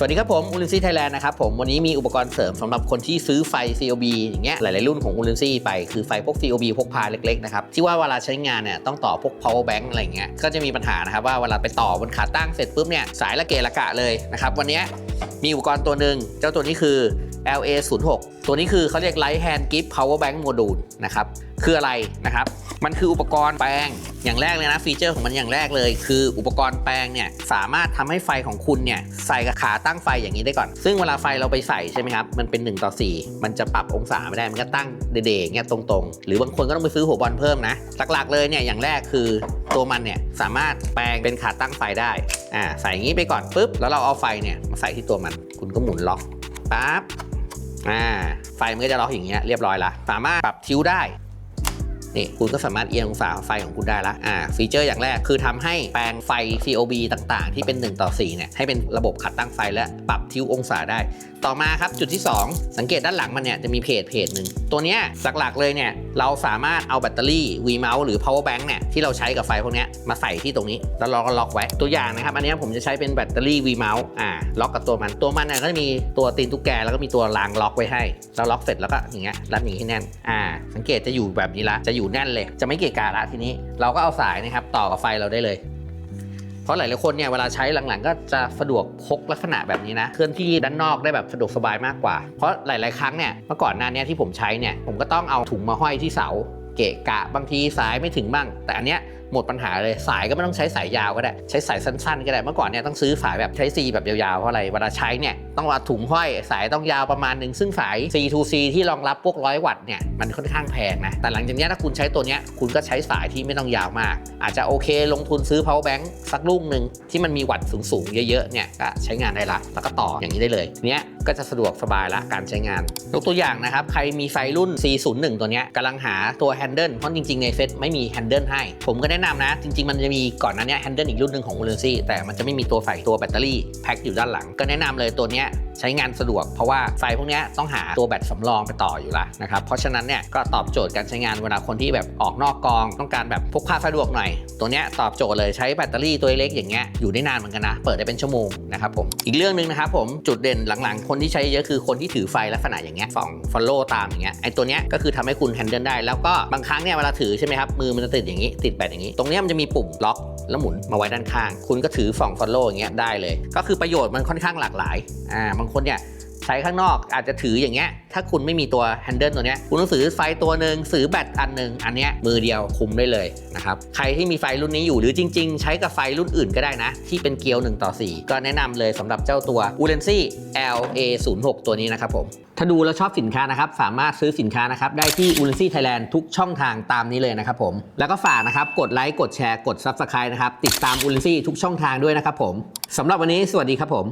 สวัสดีครับผมอุลินซี่ไทยแลนด์นะครับผมวันนี้มีอุปกรณ์เสริมสำหรับคนที่ซื้อไฟ COB อย่างเงี้ยหลาย ๆ รุ่นของอุลินซี่ไปคือไฟพวก COB พกพาเล็ก ๆ นะครับ ที่ว่าเวลาใช้งานเนี่ยต้องต่อพวก power bank อะไรเงี้ยก็จะมีปัญหานะครับว่าเวลาไปต่อบนขาตั้งเสร็จปุ๊บเนี่ยสายละเกะละกะเลยนะครับวันนี้มีอุปกรณ์ตัวหนึ่งเจ้าตัวนี้คือ LA 0 6 ตัวนี้คือเขาเรียก Light Hand Grip Power Bank Module นะครับคืออะไรนะครับ มันคืออุปกรณ์แปลงอย่างแรกเลยนะฟีเจอร์ของมันอย่างแรกเลย คืออุปกรณ์แปลงเนี่ยสามารถทำให้ไฟของคุณเนี่ยใส่กับขาตั้งไฟอย่างนี้ได้ก่อน ซึ่งเวลาไฟเราไปใส่ใช่ไหมครับมันเป็น1ต่อ4 มันจะปรับองศาไม่ได้มันก็ตั้งเดๆเงี้ยตรงๆ หรือบางคนก็ต้องไปซื้อหัวบอลเพิ่มนะหลักๆเลยเนี่ยอย่างแรกคือตัวมันเนี่ยสามารถแปลงเป็นขาตั้งไฟได้อ่าใส่อย่างนี้ไปก่อนปุ๊บแล้วเราเอาไฟเนี่ยมาใส่ที่ตัวมัน คุณก็หมุนล็อกปั๊บอ่าไฟมันก็จะล็อกอย่างเงี้ยเรียบร้อยละสามารถปรับทิวได้ นี่คุณก็สามารถเอียงองศาไฟของคุณได้ละอ่าฟีเจอร์อย่างแรกคือทำให้แปลงไฟ COB ต่างๆ ที่เป็น 1 ต่อ4เนี่ยให้เป็นระบบขัดตั้งไฟและปรับทิวองศาได้ ต่อมาครับจุดที่ 2 สังเกตด้านหลังมันเนี่ยจะมีเพจเพจหนึ่งตัวเนี้ยหลักๆเลยเนี่ย เราสามารถเอาแบตเตอรี่ V mount หรือ power bank เนี่ยที่เราใช้กับไฟพวกนี้มาใส่ที่ตรงนี้ แล้วเราก็ล็อกไว้ตัวอย่างนะครับ อันนี้ผมจะใช้เป็นแบตเตอรี่ V mount อ่าล็อกกับตัวมันตัวมันเนี่ยก็จะมีตัวตีนตุ๊กแกแล้วก็มีตัวรางล็อกไว้ให้เราล็อกเสร็จแล้วก็อย่างเงี้ยรัดอย่างนี้ให้แน่นอ่าสังเกตจะอยู่แบบนี้ละจะอยู่แน่นเลย จะไม่เกะกะละทีนี้ เราก็เอาสายนะครับต่อกับไฟเราได้เลย เพราะหลายๆคนเนี่ยเวลาใช้หลังๆ ก็จะสะดวกพกลักษณะแบบนี้นะ เคลื่อนที่ด้านนอกได้แบบสะดวกสบายมากกว่า เพราะหลาย ๆ ครั้งเนี่ยเมื่อก่อนหน้านี้ที่ผมใช้เนี่ยผมก็ต้องเอาถุงมาห้อยที่เสาเกะกะบางทีสายไม่ถึงบ้าง แต่อันเนี้ยหมดปัญหาเลยสายก็ไม่ต้องใช้สายยาวก็ได้ ใช้สายสั้นๆ ก็ได้เมื่อก่อนเนี่ยต้องซื้อสายแบบใช้ C แบบยาวๆเพราะอะไรเวลาใช้เนี่ยต้องเอาถุงห้อยสายต้องยาวประมาณหนึ่งซึ่งสาย C to C ที่รองรับพวกร้อยวัตต์เนี่ยมันค่อนข้างแพงนะแต่หลังจากนี้ถ้าคุณใช้ตัวเนี้ยคุณก็ใช้สายที่ไม่ต้องยาวมาก อาจจะโอเคลงทุนซื้อ power bank สักลูกหนึ่งที่มันมีวัตต์สูงๆเยอะๆเนี่ยก็ใช้งานได้ละแล้วก็ต่ออย่างนี้ได้เลยเนี้ยก็จะสะดวกสบายละการใช้งานยกตัวอย่างนะครับใครมีไฟรุ่น C01 ตัวเนี้ยกำลังหาตัวแฮนเดิลเพราะจริงๆในเซตไม่มีแฮนเดิลให้ผมก็แนะแนะนำนะ จริง ๆ มันจะมีก่อนหนั้นเนี้ยแฮนเดิลอีกรุ่นหนึ่งของ u l e n c y แต่มันจะไม่มีตัวใส่ตัวแบตเตอรี่แพ็คอยู่ด้านหลัง ก็แนะนำเลยตัวเนี้ย ใช้งานสะดวก เพราะว่าไฟพวกนี้ต้องหาตัวแบตสำรองไปต่ออยู่ละนะครับเพราะฉะนั้นเนี่ยก็ตอบโจทย์การใช้งานเวลาคนที่แบบออกนอกกอง ต้องการแบบพกพาสะดวกหน่อย ตัวเนี้ยตอบโจทย์เลยใช้แบตเตอรี่ตัวเล็กอย่างเงี้ยอยู่ได้นานเหมือนกันนะ เปิดได้เป็นชั่วโมงนะครับผมอีกเรื่องหนึ่งนะครับผมจุดเด่นหลังๆ คนที่ใช้เยอะคือคนที่ถือไฟลักษณะอย่างเงี้ยส่องฟอลโล่ตามอย่างเงี้ยไอตัวเนี้ยก็คือทำให้คุณแฮนเดิลได้ แล้วก็บางครั้งเนี่ยเวลาถือใช่ไหมครับมือมันจะติดอย่างนี้ติดแบตอย่างนี้ ตรงเนี้ยมันจะมีปุ่มล็อกแล้วหมุนมาไว้ด้านข้าง คุณก็ถือส่องฟอลโล่อย่างเงี้ยได้เลย ก็คือประโยชน์มันค่อนข้างหลากหลายอ่าบางคนเนี่ยใช้ข้างนอกอาจจะถืออย่างเงี้ยถ้าคุณไม่มีตัวแฮนเดิลตัวเนี้ยคุณต้องซื้อไฟตัวหนึ่งซื้อแบตอันหนึ่งอันเนี้ยมือเดียวคุมได้เลยนะครับใครที่มีไฟรุ่นนี้อยู่หรือจริง ๆ ใช้กับไฟรุ่นอื่นก็ได้นะ ที่เป็นเกลียว1ต่อ4 ก็แนะนำเลยสำหรับเจ้าตัว u l e n c y LA 0 6 ตัวนี้นะครับผมถ้าดูแล้วชอบสินค้านะครับสามารถซื้อสินค้านะครับได้ที่ u l e n c y Thailand ทุกช่องทางตามนี้เลยนะครับผมแล้วก็ฝากนะครับกดไลค์กดแชร์กด Subscribe นะครับติดตาม u l e n c y ทุกช่องทางด้วยนะครับผมสำหรับวันนี้สวัสดีครับผม